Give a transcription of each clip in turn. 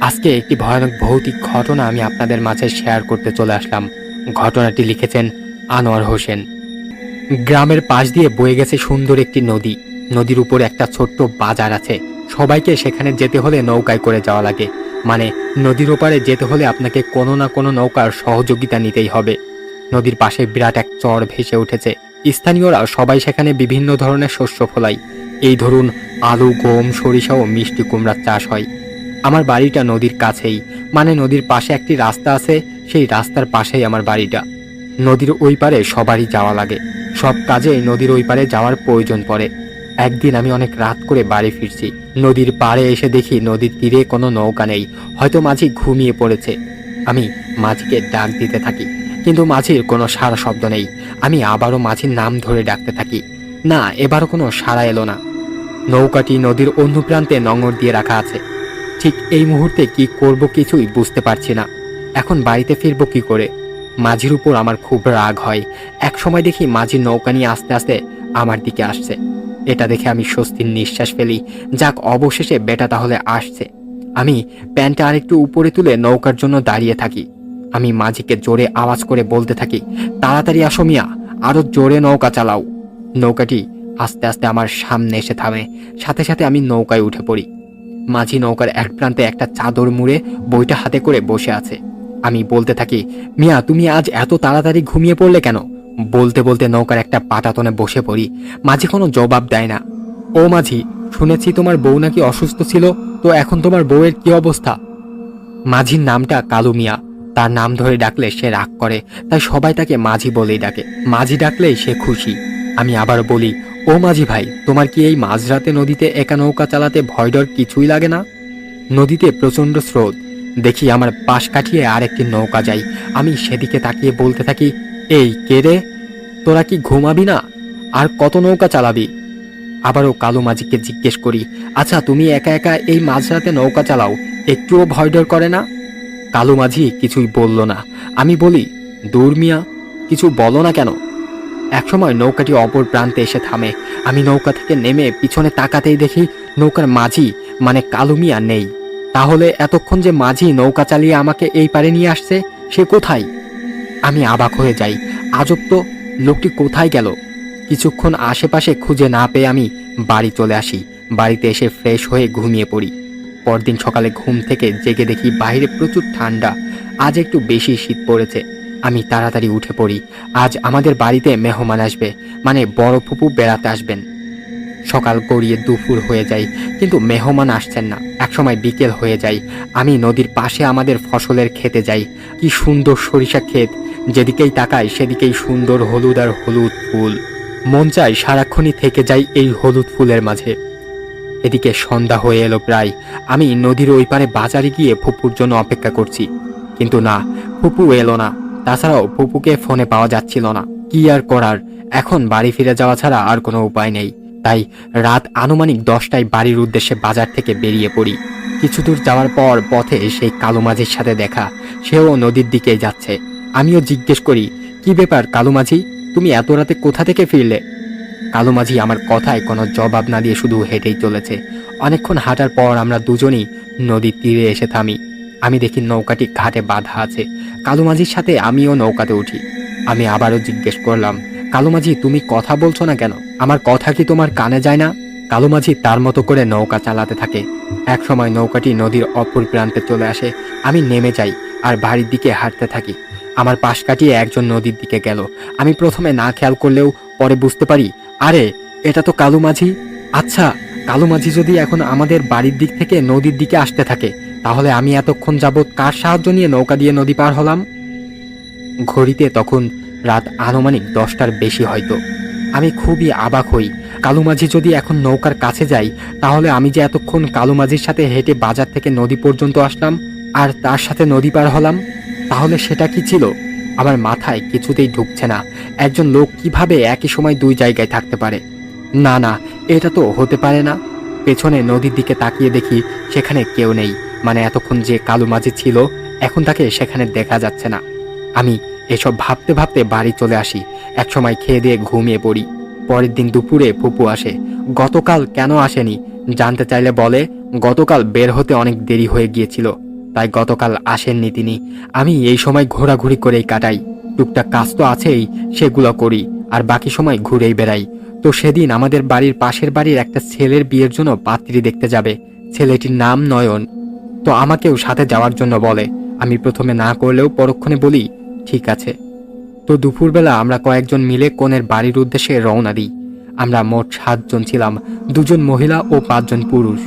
আজকে একটি ভয়ানক ভৌতিক ঘটনা আমি আপনাদের মাঝে শেয়ার করতে চলে আসলাম। ঘটনাটি লিখেছেন আনোয়ার হোসেন। গ্রামের পাশ দিয়ে বয়ে গেছে সুন্দর একটি নদী। নদীর উপর একটা ছোট্ট বাজার আছে। সবাইকে সেখানে যেতে হলে নৌকায় করে যাওয়া লাগে। মানে নদীর ওপারে যেতে হলে আপনাকে কোনো না কোনো নৌকার সহযোগিতা নিতেই হবে। নদীর পাশে বিরাট এক চর ভেসে উঠেছে। স্থানীয়রা সবাই সেখানে বিভিন্ন ধরনের শস্য ফলায়। এই ধরুন আলু, গম, সরিষা ও মিষ্টি কুমড়ার চাষ হয়। আমার বাড়িটা নদীর কাছেই। মানে নদীর পাশে একটি রাস্তা আছে, সেই রাস্তার পাশেই আমার বাড়িটা। নদীর ওই পারে সবারই যাওয়া লাগে। সব কাজেই নদীর ওই পারে যাওয়ার প্রয়োজন পড়ে। একদিন আমি অনেক রাত করে বাড়ি ফিরছি। নদীর পাড়ে এসে দেখি নদীর তীরে কোনো নৌকা নেই। হয়তো মাঝি ঘুমিয়ে পড়েছে। আমি মাঝিকে ডাক দিতে থাকি, কিন্তু মাঝির কোনো সারা শব্দ নেই। আমি আবারও মাঝির নাম ধরে ডাকতে থাকি। না, এবারও কোনো সাড়া এলো না। নৌকাটি নদীর অন্য প্রান্তে নঙর দিয়ে রাখা আছে। ঠিক এই মুহূর্তে কি করব কিছুই বুঝতে পারছি না। এখন বাড়িতে ফিরবো কি করে? মাঝির উপর আমার খুব রাগ হয়। এক সময় দেখি মাঝির নৌকা নিয়ে আস্তে আস্তে আমার দিকে আসছে। এটা দেখে আমি স্বস্তির নিঃশ্বাস ফেলি। যাক, অবশেষে বেটা তাহলে আসছে। আমি প্যান্টটা আরেকটু উপরে তুলে নৌকার জন্য দাঁড়িয়ে থাকি। আমি মাঝিকে জোরে আওয়াজ করে বলতে থাকি, তাড়াতাড়ি আসো মিয়া, আরও জোরে নৌকা চালাও। নৌকাটি আস্তে আস্তে আমার সামনে এসে থামে। সাথে সাথে আমি নৌকায় উঠে পড়ি। মাঝি নৌকার এক প্রান্তে একটা চাদর মুড়ে বইটা হাতে করে বসে আছে। আমি বলতে থাকি, মিয়া, তুমি আজ এত তাড়াতাড়ি ঘুমিয়ে পড়লে কেন? বলতে বলতে নৌকার একটা পাটাতনে বসে পড়ি। মাঝি কোনো জবাব দেয় না। ও মাঝি, শুনেছি তোমার বউ নাকি অসুস্থ ছিল, তো এখন তোমার বউয়ের কি অবস্থা? মাঝির নামটা কালু মিয়া। তার নাম ধরে ডাকলে সে রাগ করে, তাই সবাই তাকে মাঝি বলেই ডাকে। মাঝি ডাকলেই সে খুশি। আমি আবার বলি ও মাঝি ভাই, তোমার কি এই মাঝরাতে নদীতে একা নৌকা চালাতে ভয় ডর কিছুই লাগে না? নদীতে প্রচণ্ড স্রোত। দেখি আমার পাশ কাটিয়ে আর একটি নৌকা যাই। আমি সেদিকে তাকিয়ে বলতে থাকি, এই কে রে? তোরা কি ঘুমাবি না? আর কত নৌকা চালাবি? আবারও কালো মাঝিকে জিজ্ঞেস করি আচ্ছা তুমি একা একা এই মাঝরাতে নৌকা চালাও, একটুও ভয় ডর করে না? কালো মাঝি কিছুই বলল না। আমি বলি, দূর মিয়া, কিছু বলো না কেন? একসময় নৌকাটি অপর প্রান্তে এসে থামে। আমি নৌকা থেকে নেমে পিছনে তাকাতেই দেখি নৌকার মাঝি মানে কালু মিয়া, নেই। তাহলে এতক্ষণ যে মাঝি নৌকা চালিয়ে আমাকে এই পারে নিয়ে আসছে, সে কোথায়? আমি অবাক হয়ে যাই। আজব তো, লোকটি কোথায় গেল? কিছুক্ষণ আশেপাশে খুঁজে না পেয়ে আমি বাড়ি চলে আসি। বাড়িতে এসে ফ্রেশ হয়ে ঘুমিয়ে পড়ি। পরদিন সকালে ঘুম থেকে জেগে দেখি বাইরে প্রচুর ঠান্ডা। আজ একটু বেশি শীত পড়েছে। আমি তাড়াতাড়ি উঠে পড়ি। আজ আমাদের বাড়িতে মেহমান আসবে মানে বড় ফুপু বেড়াতে আসবেন। সকাল গড়িয়ে দুপুর হয়ে যায়, কিন্তু মেহমান আসছেন না। একসময় বিকেল হয়ে যায়, আমি নদীর পাশে আমাদের ফসলের খেতে যাই। কি সুন্দর সরিষা ক্ষেত, যেদিকেই তাকাই সেদিকেই সুন্দর হলুদ আর হলুদ ফুল। মন চাই সারাক্ষণই থেকে যাই এই হলুদ ফুলের মাঝে। এদিকে সন্ধ্যা হয়ে এলো প্রায়, আমি নদীর ওই পারে বাজারে গিয়ে ফুপুর জন্য অপেক্ষা করছি। কিন্তু না, ফুপু এলো না। তাছাড়াও ফুপুকে ফোনে পাওয়া যাচ্ছিল না। কি আর করার? এখন বাড়ি ফিরে যাওয়া ছাড়া আর কোনো উপায় নেই। তাই রাত আনুমানিক দশটায় বাড়ির উদ্দেশ্যে বাজার থেকে বেরিয়ে পড়ি। কিছু দূর যাওয়ার পর পথে সেই কালো মাঝির সাথে দেখা। সেও নদীর দিকেই যাচ্ছে। আমিও জিজ্ঞেস করি, কি ব্যাপার কালু মাঝি তুমি এত রাতে কোথা থেকে ফিরলে? কালু মাঝি আমার কথায় কোনো জবাব না দিয়ে শুধু হেঁটেই চলেছে। অনেকক্ষণ হাঁটার পর আমরা দুজনই নদীর তীরে এসে থামি। আমি দেখি নৌকাটি ঘাটে বাঁধা আছে। কালু মাঝির সাথে আমিও নৌকাতে উঠি। আমি আবারও জিজ্ঞেস করলাম কালু মাঝি তুমি কথা বলছো না কেন? আমার কথা কি তোমার কানে যায় না? কালু মাঝি তার মতো করে নৌকা চালাতে থাকে। এক সময় নৌকাটি নদীর অপর প্রান্তে চলে আসে। আমি নেমে যাই আর বাড়ির দিকে হাঁটতে থাকি। আমার পাশ কাটিয়ে একজন নদীর দিকে গেল। আমি প্রথমে না খেয়াল করলেও পরে বুঝতে পারি, আরে, এটা তো কালু মাঝি আচ্ছা কালু মাঝি যদি এখন আমাদের বাড়ির দিক থেকে নদীর দিকে আসতে থাকে তাহলে আমি এতক্ষণ যাবৎ কার সাহায্য নিয়ে নৌকা দিয়ে নদী পার হলাম? ঘড়িতে তখন রাত আনুমানিক দশটার বেশি হয়তো। আমি খুবই অবাক হই। কালু মাঝি যদি এখন নৌকার কাছে যাই, তাহলে আমি যে এতক্ষণ কালু মাঝির সাথে হেঁটে বাজার থেকে নদী পর্যন্ত আসলাম আর তার সাথে নদী পার হলাম, তাহলে সেটা কি ছিল? আমার মাথায় কিছুতেই ঢুকছে না। একজন লোক কীভাবে একই সময় দুই জায়গায় থাকতে পারে? না না, এটা তো হতে পারে না। পেছনে নদীর দিকে তাকিয়ে দেখি সেখানে কেউ নেই। মানে এতক্ষণ যে কালু মাঝি ছিল, এখন তাকে সেখানে দেখা যাচ্ছে না। আমি এসব ভাবতে ভাবতে বাড়ি চলে আসি, একসময় খেয়ে দিয়ে ঘুমিয়ে পড়ি। পরের দিন দুপুরে ফুপু আসে, গতকাল কেন আসেনি? জানতে চাইলে বলে, গতকাল বের হতে অনেক দেরি হয়ে গিয়েছিল, তাই গতকাল আসেননি তিনি। আমি এই সময় ঘোরাঘুরি করেই কাটাই। টুকটাক কাজ তো আছেই, সেগুলো করি, আর বাকি সময় ঘুরেই বেড়াই। তো সেদিন আমাদের বাড়ির পাশের বাড়ির একটা ছেলের বিয়ের জন্য পাত্রী দেখতে যাবে। ছেলেটির নাম নয়ন। তো আমাকেও সাথে যাওয়ার জন্য বলে। আমি প্রথমে না করলেও পরক্ষণে বলি, ঠিক আছে। তো দুপুরবেলা আমরা কয়েকজন মিলে কনের বাড়ির উদ্দেশ্যে রওনা দিই। আমরা মোট সাতজন ছিলাম, দুজন মহিলা ও পাঁচজন পুরুষ।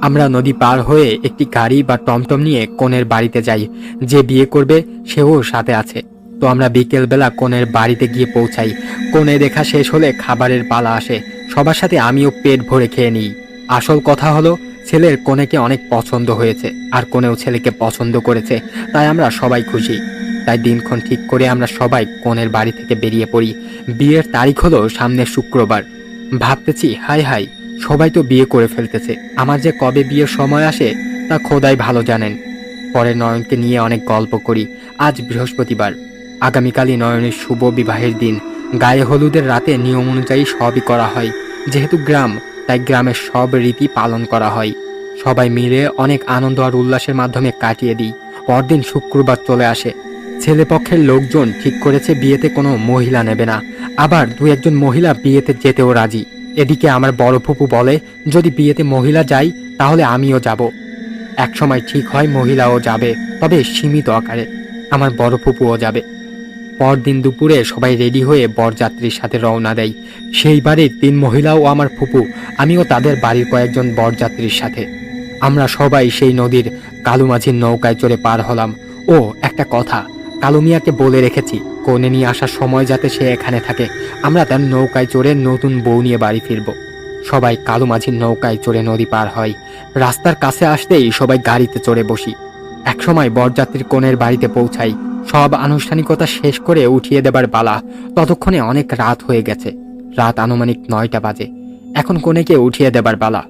আমরা নদী পার হয়ে একটি গাড়ি বা টমটম নিয়ে কনের বাড়িতে যাই। যে বিয়ে করবে, সেও সাথে আছে। তো আমরা বিকেলবেলা কনের বাড়িতে গিয়ে পৌঁছাই। কনে দেখা শেষ হলে খাবারের পালা আসে। সবার সাথে আমিও পেট ভরে খেয়ে নিই। আসল কথা হলো ছেলের কনেকে অনেক পছন্দ হয়েছে আর কোনেও ছেলেকে পছন্দ করেছে, তাই আমরা সবাই খুশি। তাই দিনক্ষণ ঠিক করে আমরা সবাই কনের বাড়ি থেকে বেরিয়ে পড়ি। বিয়ের তারিখ হলো সামনের শুক্রবার। ভাবতেছি হাই হাই সবাই তো বিয়ে করে ফেলতেছে। আমার যে কবে বিয়ের সময় আসে, তা খোদাই ভালো জানেন। পরে নয়নকে নিয়ে অনেক গল্প করি। আজ বৃহস্পতিবার। আগামীকালই নয়নের শুভ বিবাহের দিন। গায়ে হলুদের রাতে নিয়ম অনুযায়ী সবই করা হয়। যেহেতু গ্রাম, তাই গ্রামের সব রীতি পালন করা হয়। সবাই মিলে অনেক আনন্দ আর উল্লাসের মাধ্যমে কাটিয়ে দিই। পরদিন শুক্রবার চলে আসে। ছেলেপক্ষের লোকজন ঠিক করেছে বিয়েতে কোনো মহিলা নেবে না। আবার দু একজন মহিলা বিয়েতে যেতেও রাজি। এদিকে আমার বড় ফুপু বলে, যদি বিয়েতে মহিলা যাই, তাহলে আমিও যাব। একসময় ঠিক হয় মহিলাও যাবে, তবে সীমিত আকারে। আমার বড় ফুপুও যাবে। পরদিন দুপুরে সবাই রেডি হয়ে বরযাত্রীর সাথে রওনা দেয়। সেই বাড়ির তিন মহিলা ও আমার ফুপু, আমিও তাদের বাড়ির কয়েকজন বরযাত্রীর সাথে। আমরা সবাই সেই নদীর কালুমাঝির নৌকায় চড়ে পার হলাম। ও, একটা কথা কালু মিয়াকে বলে রেখেছি, কোণে নিয়ে আসার সময় যাতে সে এখানে থাকে। আমরা তার নৌকায় চড়ে নতুন বউ নিয়ে বাড়ি ফিরব। সবাই কালু মাঝির নৌকায় চড়ে নদী পার হয়। রাস্তার কাছে আসতেই সবাই গাড়িতে চড়ে বসি। একসময় বরযাত্রীর কোণের বাড়িতে পৌঁছাই। সব আনুষ্ঠানিকতা শেষ করে উঠিয়ে দেবার পালা। ততক্ষণে অনেক রাত হয়ে গেছে। রাত আনুমানিক নয়টা বাজে। এখন কনেকে উঠিয়ে দেবার পালা।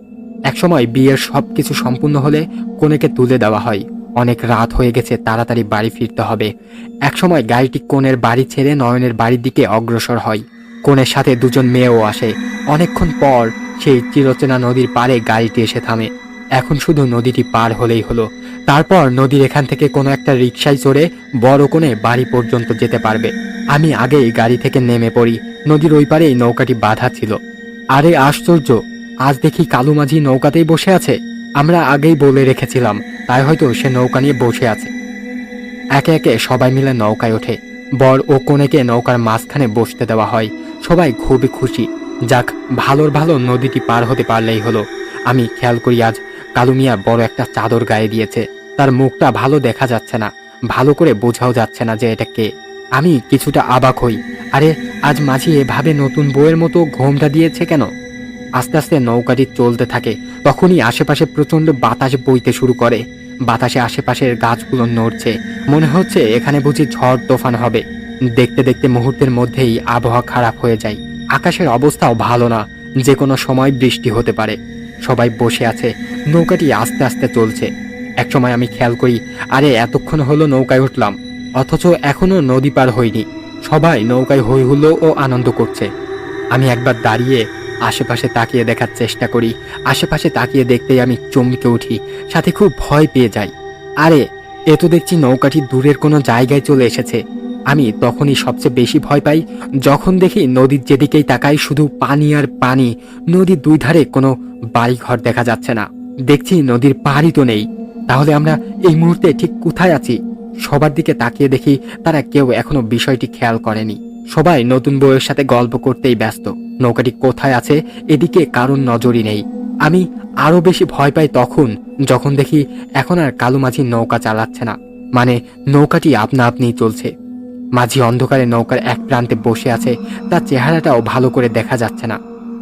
একসময় বিয়ের সব কিছু সম্পূর্ণ হলে কনেকে তুলে দেওয়া হয়। অনেক রাত হয়ে গেছে, তাড়াতাড়ি বাড়ি ফিরতে হবে। একসময় গাড়িটি কোণের বাড়ি ছেড়ে নয়নের বাড়ির দিকে অগ্রসর হয়। কোণের সাথে দুজন মেয়েও আসে। অনেকক্ষণ পর সেই চিরচেনা নদীর পাড়ে গাড়িটি এসে থামে। এখন শুধু নদীটি পার হলেই হলো। তারপর নদীর এখান থেকে কোনো একটা রিক্সায় চড়ে বড় কোণে বাড়ি পর্যন্ত যেতে পারবে। আমি আগেই গাড়ি থেকে নেমে পড়ি। নদীর ওই পারেই নৌকাটি বাধা ছিল। আরে আশ্চর্য! আজ দেখি কালু মাঝি নৌকাতেই বসে আছে। আমরা আগেই বলে রেখেছিলাম, তাই হয়তো সে নৌকা নিয়ে বসে আছে। একে একে সবাই মিলে নৌকায় ওঠে। বর ও কনেকে নৌকার মাঝখানে বসতে দেওয়া হয়। সবাই খুবই খুশি। যাক, ভালোর ভালো নদীটি পার হতে পারলেই হলো। আমি খেয়াল করি আজ কালুমিয়া বড় একটা চাদর গায়ে দিয়েছে। তার মুখটা ভালো দেখা যাচ্ছে না। ভালো করে বোঝাও যাচ্ছে না যে এটা কে। আমি কিছুটা অবাক হই। আরে, আজ মাঝি এভাবে নতুন বইয়ের মতো ঘোমটা দিয়েছে কেন? আস্তে আস্তে নৌকাটি চলতে থাকে। তখনই আশেপাশে প্রচণ্ড বাতাস বইতে শুরু করে। বাতাসে আশেপাশের গাছগুলো নড়ছে। মনে হচ্ছে এখানে বুঝি ঝড় তোফান হবে। দেখতে দেখতে মুহূর্তের মধ্যেই আবহাওয়া খারাপ হয়ে যায়। আকাশের অবস্থাও ভালো না। যে কোনো সময় বৃষ্টি হতে পারে। সবাই বসে আছে। নৌকাটি আস্তে আস্তে চলছে। একসময় আমি খেয়াল করি, আরে এতক্ষণ হলো নৌকায় উঠলাম, অথচ এখনও নদী পার হইনি। সবাই নৌকায় হই হুল্লো ও আনন্দ করছে। আমি একবার দাঁড়িয়ে আশেপাশে তাকিয়ে দেখার চেষ্টা করি। আশেপাশে তাকিয়ে দেখতেই আমি চমকে উঠি, সাথে খুব ভয় পেয়ে যাই। আরে, এ তো দেখছি নৌকাটি দূরের কোনো জায়গায় চলে এসেছে। আমি তখনই সবচেয়ে বেশি ভয় পাই, যখন দেখি নদীর যেদিকেই তাকাই শুধু পানি আর পানি। নদীর দুই ধারে কোনো বাড়িঘর দেখা যাচ্ছে না। দেখছি নদীর পাড়ই তো নেই। তাহলে আমরা এই মুহূর্তে ঠিক কোথায় আছি? সবার দিকে তাকিয়ে দেখি তারা কেউ এখনও বিষয়টি খেয়াল করেনি। সবাই নতুন বইয়ের সাথে গল্প করতেই ব্যস্ত। নৌকাটি কোথায় আছে এদিকে কারোর নজরই নেই। আমি আরও বেশি ভয় পাই তখন, যখন দেখি এখন আর কালু মাঝি নৌকা চালাচ্ছে না। মানে নৌকাটি আপনা আপনিই চলছে। মাঝি অন্ধকারে নৌকার এক প্রান্তে বসে আছে, তার চেহারাটাও ভালো করে দেখা যাচ্ছে না।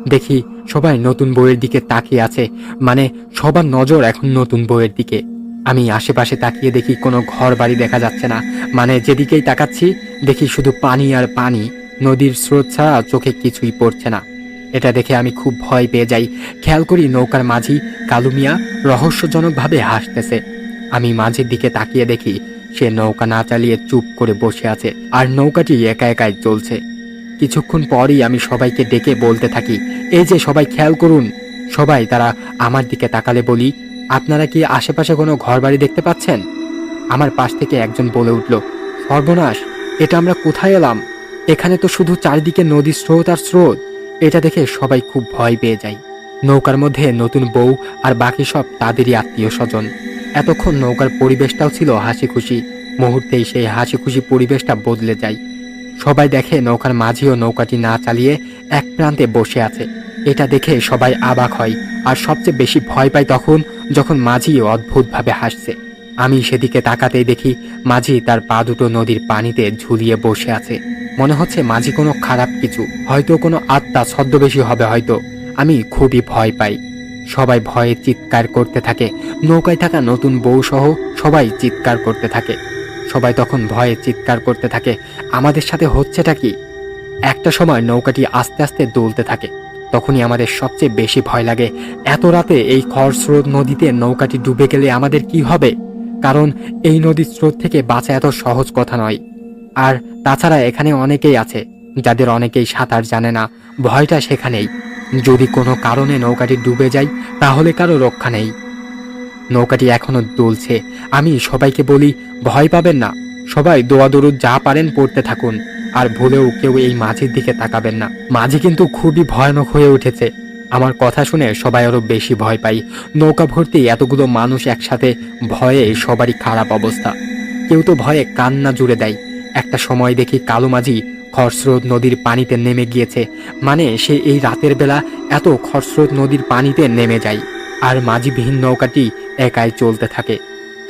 দেখি সবাই নতুন বইয়ের দিকে তাকিয়ে আছে মানে সবার নজর এখন নতুন বইয়ের দিকে। আমি আশেপাশে তাকিয়ে দেখি কোনো ঘর বাড়ি দেখা যাচ্ছে না। মানে যেদিকেই তাকাচ্ছি, দেখি শুধু পানি আর পানি। নদীর স্রোত ছাড়া চোখে কিছুই পড়ছে না। এটা দেখে আমি খুব ভয় পেয়ে যাই। খেয়াল করি নৌকার মাঝি কালুমিয়া রহস্যজনকভাবে হাসতেছে। আমি মাঝের দিকে তাকিয়ে দেখি সে নৌকা না চালিয়ে চুপ করে বসে আছে আর নৌকাটি একা একাই চলছে। কিছুক্ষণ পরই আমি সবাইকে ডেকে বলতে থাকি, এই যে সবাই খেয়াল করুন। সবাই তারা আমার দিকে তাকালে বলি আপনারা কি আশেপাশে কোনো ঘরবাড়ি দেখতে পাচ্ছেন? আমার পাশ থেকে একজন বলে উঠল, সর্বনাশ, এটা আমরা কোথায় এলাম? এখানে তো শুধু চারিদিকে নদীর স্রোত আর স্রোত। এটা দেখে সবাই খুব ভয় পেয়ে যায়। নৌকার মধ্যে নতুন বউ আর বাকি সব তাদেরই আত্মীয় স্বজন এতক্ষণ নৌকার পরিবেশটাও ছিল হাসি খুশি মুহূর্তেই সেই হাসি খুশি পরিবেশটা বদলে যায়। সবাই দেখে নৌকার মাঝিও নৌকাটি না চালিয়ে এক প্রান্তে বসে আছে। এটা দেখে সবাই অবাক হয়, আর সবচেয়ে বেশি ভয় পায় তখন যখন মাঝিও অদ্ভুতভাবে হাসছে। আমি সেদিকে তাকাতেই দেখি মাঝি তার পা দুটো নদীর পানিতে ঝুলিয়ে বসে আছে। মনে হচ্ছে মাঝি কোনো খারাপ কিছু, হয়তো কোনো আত্মা ছদ্মবেশী হবে হয়তো। আমি খুবই ভয় পাই। সবাই ভয়ে চিৎকার করতে থাকে। নৌকায় থাকা নতুন বউ সহ সবাই চিৎকার করতে থাকে। সবাই তখন ভয়ে চিৎকার করতে থাকে। আমাদের সাথে হচ্ছেটা কি? একটা সময় নৌকাটি আস্তে আস্তে দুলতে থাকে। তখনই আমাদের সবচেয়ে বেশি ভয় লাগে। এত রাতে এই খরস্রোত নদীতে নৌকাটি ডুবে গেলে আমাদের কি হবে? কারণ এই নদীর স্রোত থেকে বাঁচা এত সহজ কথা নয়। আর তাছাড়া এখানে অনেকেই আছে, যাদের অনেকেই সাঁতার জানে না। ভয়টা সেখানেই। যদি কোনো কারণে নৌকাটি ডুবে যায়, তাহলে কারও রক্ষা নেই। নৌকাটি এখনও দুলছে। আমি সবাইকে বলি, ভয় পাবেন না। সবাই দোয়া দরুদ যা পারেন পড়তে থাকুন। আর ভুলেও কেউ এই মাঝির দিকে তাকাবেন না। মাঝি কিন্তু খুবই ভয়ানক হয়ে উঠেছে। আমার কথা শুনে সবাই আরও বেশি ভয় পাই নৌকা ভর্তি এতগুলো মানুষ একসাথে, ভয়ে সবারই খারাপ অবস্থা। কেউ তো ভয়ে কান্না জুড়ে দেয়। একটা সময় দেখি কালো মাঝি খরস্রোত নদীর পানিতে নেমে গিয়েছে। মানে সে এই রাতের বেলা এত খরস্রোত নদীর পানিতে নেমে যায়। আর মাঝিবিহীন নৌকাটি একাই চলতে থাকে।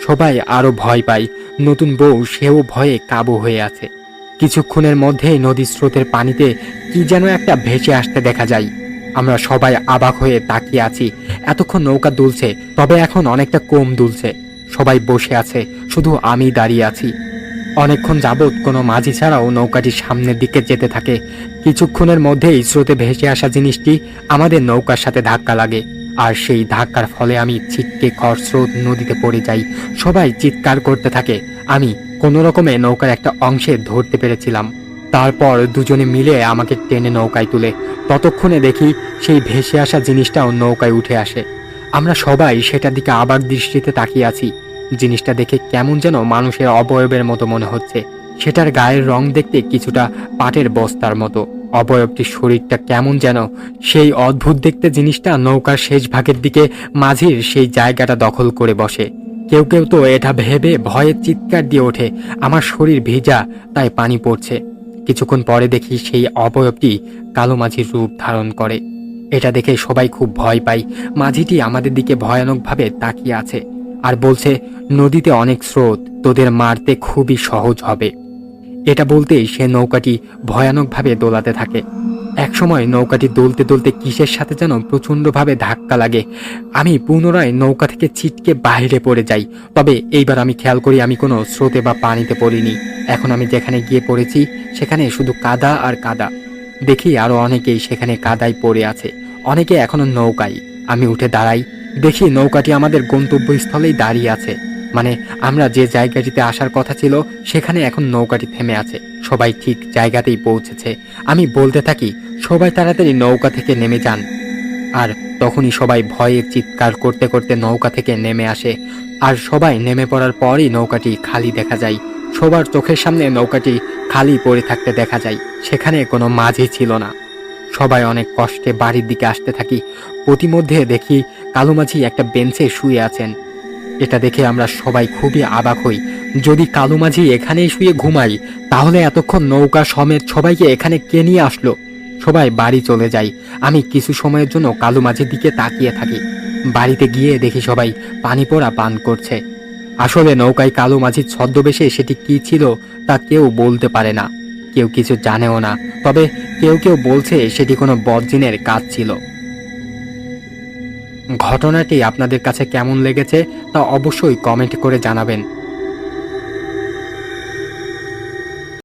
সবাই আরও ভয় পায়। নতুন বউ সেও ভয়ে কাবু হয়ে আছে। কিছুক্ষণের মধ্যেই নদীর স্রোতের পানিতে কি যেন একটা ভেসে আসতে দেখা যায়। আমরা সবাই অবাক হয়ে তাকিয়ে আছি। এতক্ষণ নৌকা দুলছে, তবে এখন অনেকটা কম দুলছে। সবাই বসে আছে, শুধু আমি দাঁড়িয়ে আছি। অনেকক্ষণ যাবৎ কোনো মাঝি ছাড়াও নৌকাটি সামনের দিকে যেতে থাকে। কিছুক্ষণের মধ্যেই স্রোতে ভেসে আসা জিনিসটি আমাদের নৌকার সাথে ধাক্কা লাগে। আর সেই ধাক্কার ফলে আমি ছিটকে খরস্রোত নদীতে পড়ে যাই। সবাই চিৎকার করতে থাকে। আমি কোনো রকমে নৌকার একটা অংশে ধরতে পেরেছিলাম। তারপর দুজনে মিলে আমাকে টেনে নৌকায় তুলে। ততক্ষণে দেখি সেই ভেসে আসা জিনিসটাও নৌকায় উঠে আসে। আমরা সবাই সেটার দিকে আবার দৃষ্টিতে তাকিয়ে আছি। জিনিসটা দেখে কেমন যেন মানুষের অবয়বের মতো মনে হচ্ছে। সেটার গায়ের রং দেখতে কিছুটা পাটের বস্তার মতো। অবয়বটির শরীরটা কেমন যেন সেই অদ্ভুত দেখতে জিনিসটা নৌকার শেষ ভাগের দিকে মাঝির সেই জায়গাটা দখল করে বসে। কেউ কেউ তো এটা ভেবে ভয়ে চিৎকার দিয়ে ওঠে, আমার শরীর ভেজা, তাই পানি পড়ছে। কিছুক্ষণ পরে দেখি সেই অবয়বটি কালো মাঝির রূপ ধারণ করে। এটা দেখে সবাই খুব ভয় পায়। মাঝিটি আমাদের দিকে ভয়ানকভাবে তাকিয়ে আছে আর বলছে, নদীতে অনেক স্রোত, তোদের মারতে খুবই সহজ হবে। এটা বলতেই সে নৌকাটি ভয়ানকভাবে দোলাতে থাকে। একসময় নৌকাটি দোলতে দোলতে কিসের সাথে যেন প্রচণ্ডভাবে ধাক্কা লাগে, আমি পুনরায় নৌকা থেকে ছিটকে বাইরে পড়ে যাই। তবে এইবার আমি খেয়াল করি আমি কোনো স্রোতে বা পানিতে পড়িনি। এখন আমি যেখানে গিয়ে পড়েছি, সেখানে শুধু কাদা আর কাদা। দেখি আরও অনেকেই সেখানে কাদায় পড়ে আছে। অনেকে এখনও নৌকায়। আমি উঠে দাঁড়াই। দেখি নৌকাটি আমাদের গন্তব্যস্থলেই দাঁড়িয়ে আছে। মানে আমরা যে জায়গাটিতে আসার কথা ছিল, সেখানে এখন নৌকাটি থেমে আছে। সবাই ঠিক জায়গাতেই পৌঁছেছে। আমি বলতে থাকি, সবাই তাড়াতাড়ি নৌকা থেকে নেমে যান। আর তখনই সবাই ভয়ে চিৎকার করতে করতে নৌকা থেকে নেমে আসে। আর সবাই নেমে পড়ার পরই নৌকাটি খালি দেখা যায়। সবার চোখের সামনে নৌকাটি খালি পড়ে থাকতে দেখা যায়। সেখানে কোনো মাঝি ছিল না। সবাই অনেক কষ্টে বাড়ির দিকে আসতে থাকি। প্রতিমধ্যে দেখি কালু মাঝি একটা বেঞ্চে শুয়ে আছেন। এটা দেখে আমরা সবাই খুবই অবাক হই। যদি কালু মাঝি এখানেই শুয়ে ঘুমাই, তাহলে এতক্ষণ নৌকা সমেত সবাইকে এখানে কে নিয়ে আসলো? সবাই বাড়ি চলে যাই। আমি কিছু সময়ের জন্য কালু মাঝির দিকে তাকিয়ে থাকি। বাড়িতে গিয়ে দেখি সবাই পানি পড়া পান করছে। আসলে নৌকায় কালো মাঝির ছদ্মবেশে সেটি কি ছিল তা কেউ বলতে পারে না। কেউ কিছু জানেও না। তবে কেউ কেউ বলছে সেটি কোনো বদজিনের কাজ ছিল। ঘটনাটি আপনাদের কাছে কেমন লেগেছে তা অবশ্যই কমেন্ট করে জানাবেন।